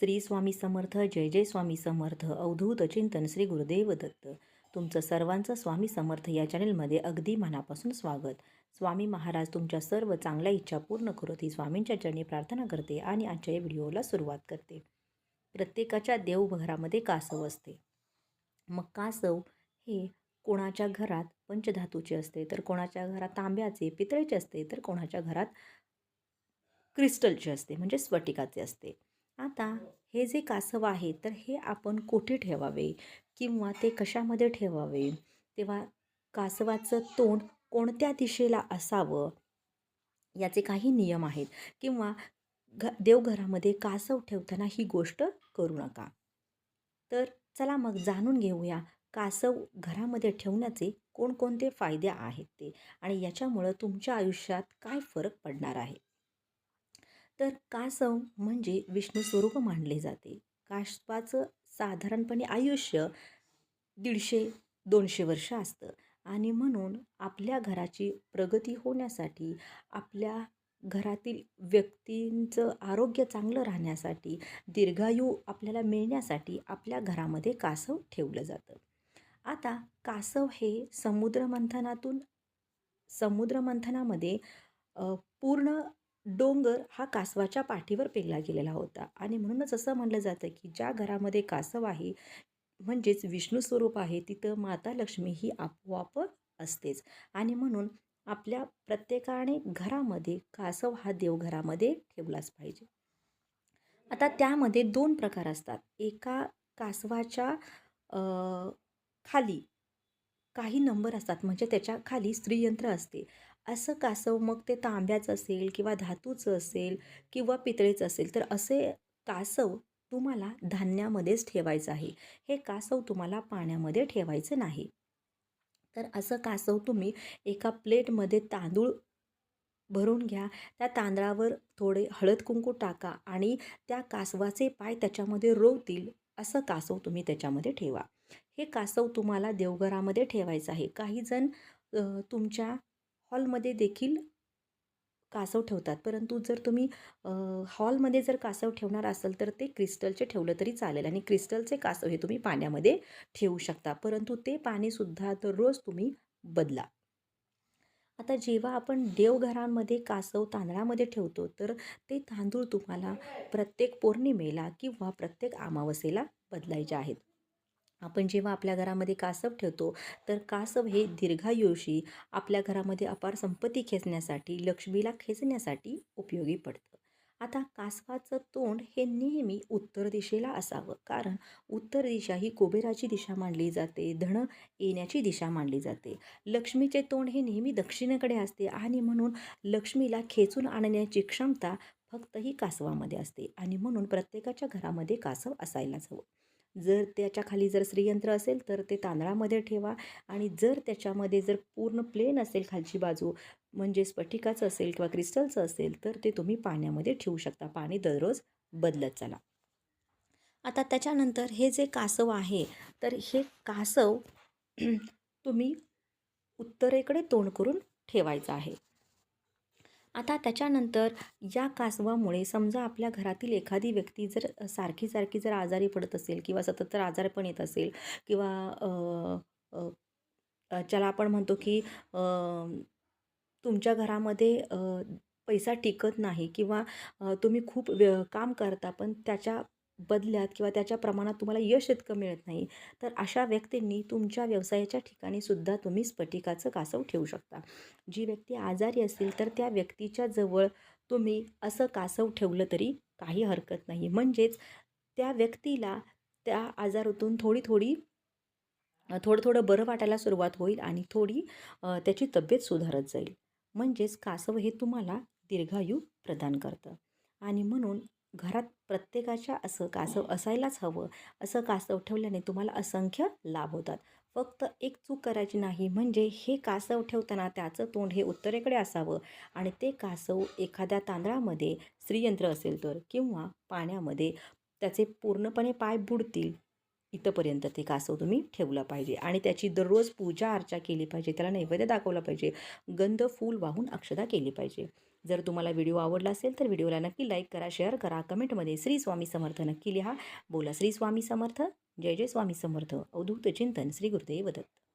श्री स्वामी समर्थ जय जय स्वामी समर्थ अवधूत चिंतन श्री गुरुदेव दत्त. तुमचं सर्वांचं स्वामी समर्थ या चॅनलमध्ये अगदी मनापासून स्वागत. स्वामी महाराज तुमच्या सर्व चांगल्या इच्छा पूर्ण करत ही स्वामींच्या चरणी प्रार्थना करते आणि आजच्या या व्हिडिओला सुरुवात करते. प्रत्येकाच्या देवघरामध्ये कासव असते. मग कासव हे कोणाच्या घरात पंचधातूचे असते तर कोणाच्या घरात तांब्याचे पितळेचे असते तर कोणाच्या घरात क्रिस्टलचे असते म्हणजे स्फटिकाचे असते. आता हे जे कासव आहे तर हे आपण कोठे ठेवावे? किंवा ते कशामध्ये ठेवावे? तेव्हा कासवाचं तोंड कोणत्या दिशेला असावं? याचे काही नियम आहेत. किंवा घ देवघरामध्ये कासव ठेवताना ही गोष्ट करू नका. तर चला मग जाणून घेऊया कासव घरामध्ये ठेवण्याचे कोणकोणते फायदे आहेत ते. आणि याच्यामुळं तुमच्या आयुष्यात काय फरक पडणार आहे? तर कासव म्हणजे विष्णू स्वरूप मानले जाते. कासवाचं साधारणपणे आयुष्य दीडशे दोनशे वर्ष असतं. आणि म्हणून आपल्या घराची प्रगती होण्यासाठी आपल्या घरातील व्यक्तींचं आरोग्य चांगलं राहण्यासाठी दीर्घायू आपल्याला मिळण्यासाठी आपल्या घरामध्ये कासव ठेवलं जातं. आता कासव हे समुद्रमंथनातून समुद्रमंथनामध्ये पूर्ण डोंगर हा कासवाच्या पाठीवर पेरला गेलेला होता. आणि म्हणूनच असं म्हणलं जातं की ज्या घरामध्ये कासव आहे म्हणजेच विष्णू स्वरूप आहे तिथं माता लक्ष्मी ही आपोआप असतेच. आणि म्हणून आपल्या प्रत्येकाने घरामध्ये कासव हा देवघरामध्ये ठेवलाच पाहिजे. आता त्यामध्ये दोन प्रकार असतात. एका कासवाच्या खाली काही नंबर असतात. म्हणजे त्याच्याखाली स्त्रीयंत्र असते. असं कासव मग ते तांब्याचं असेल किंवा धातूचं असेल किंवा पितळेचं असेल तर असे कासव तुम्हाला धान्यामध्येच ठेवायचं आहे. हे कासव तुम्हाला पाण्यामध्ये ठेवायचं नाही. तर असं कासव तुम्ही एका प्लेटमध्ये तांदूळ भरून घ्या त्या तांदळावर थोडे हळद कुंकू टाका आणि त्या कासवाचे पाय त्याच्यामध्ये रोवतील असं कासव तुम्ही त्याच्यामध्ये ठेवा. हे कासव तुम्हाला देवघरामध्ये ठेवायचं आहे. काही जण तुमच्या हॉलमध्ये देखील कासव ठेवतात. परंतु जर तुम्ही हॉलमध्ये जर कासव ठेवणार असाल तर ते क्रिस्टलचे ठेवलं तरी चालेल आणि क्रिस्टलचे कासव हे तुम्ही पाण्यामध्ये ठेवू शकता. परंतु ते पाणीसुद्धा दररोज तुम्ही बदला. आता जेव्हा आपण देवघरांमध्ये कासव तांदळामध्ये ठेवतो तर ते तांदूळ तुम्हाला प्रत्येक पौर्णिमेला किंवा प्रत्येक अमावस्येला बदलायचे आहेत. आपण जेव्हा आपल्या घरामध्ये कासव ठेवतो तर कासव हे दीर्घायुषी आपल्या घरामध्ये अपार संपत्ती खेचण्यासाठी लक्ष्मीला खेचण्यासाठी उपयोगी पडतं. आता कासवाचं तोंड हे नेहमी उत्तर दिशेला असावं कारण उत्तर दिशा ही कुबेराची दिशा मानली जाते धन येण्याची दिशा मानली जाते. लक्ष्मीचे तोंड हे नेहमी दक्षिणेकडे असते आणि म्हणून लक्ष्मीला खेचून आणण्याची क्षमता फक्त ही कासवामध्ये असते आणि म्हणून प्रत्येकाच्या घरामध्ये कासव असायलाच हवं. जर त्याच्याखाली जर श्रीयंत्र असेल तर ते तांदळामध्ये ठेवा आणि जर त्याच्यामध्ये जर पूर्ण प्लेन असेल खालची बाजू म्हणजे स्फटिकाचं असेल किंवा क्रिस्टलचं असेल तर ते तुम्ही पाण्यामध्ये ठेवू शकता. पाणी दररोज बदलत चला. आता त्याच्यानंतर हे जे कासव आहे तर हे कासव तुम्ही उत्तरेकडे तोंड करून ठेवायचं आहे. आता त्याच्यानंतर या कासवामुळे समजा आपल्या घरातील एखादी व्यक्ती जर सारखी सारखी जर आजारी पडत असेल किंवा सतत जर आजारपण येत असेल किंवा ज्याला आपण म्हणतो की तुमच्या घरामध्ये पैसा टिकत नाही किंवा तुम्ही खूप व्य काम करता पण त्याच्या बदल्यात किंवा त्याच्या प्रमाणात तुम्हाला यश इतकं मिळत नाही तर अशा व्यक्तींनी तुमच्या व्यवसायाच्या ठिकाणी सुद्धा तुम्ही स्फटिकाचं कासव ठेवू शकता. जी व्यक्ती आजारी असेल तर त्या व्यक्तीच्या जवळ तुम्ही असं कासव ठेवलं तरी काही हरकत नाही. म्हणजेच त्या व्यक्तीला त्या आजारातून थोडी थोडी थोडं थोडं बरं वाटायला सुरुवात होईल आणि थोडी त्याची तब्येत सुधारत जाईल. म्हणजेच कासव हे तुम्हाला दीर्घायू प्रदान करतं. आणि म्हणून घरात प्रत्येकाच्या असं कासव असायलाच हवं. असं कासव ठेवल्याने तुम्हाला असंख्य लाभ होतात. फक्त एक चूक करायची नाही म्हणजे हे कासव ठेवताना त्याचं तोंड हे उत्तरेकडे असावं आणि ते कासव एखाद्या तांदळामध्ये श्रीयंत्र असेल तर किंवा पाण्यामध्ये त्याचे पूर्णपणे पाय बुडतील इथंपर्यंत ते कासव तुम्ही ठेवलं पाहिजे आणि त्याची दररोज पूजा अर्चा केली पाहिजे त्याला नैवेद्य दाखवला पाहिजे गंध फूल वाहून अक्षदा केली पाहिजे. जर तुम्हाला व्हिडिओ आवडला असेल तर व्हिडिओला नक्की लाईक करा शेअर करा. कमेंटमध्ये श्री स्वामी समर्थ नक्की लिहा. बोला श्री स्वामी समर्थ. जय जय स्वामी समर्थ. अवधूत चिंतन श्री गुरुदेव दत्त.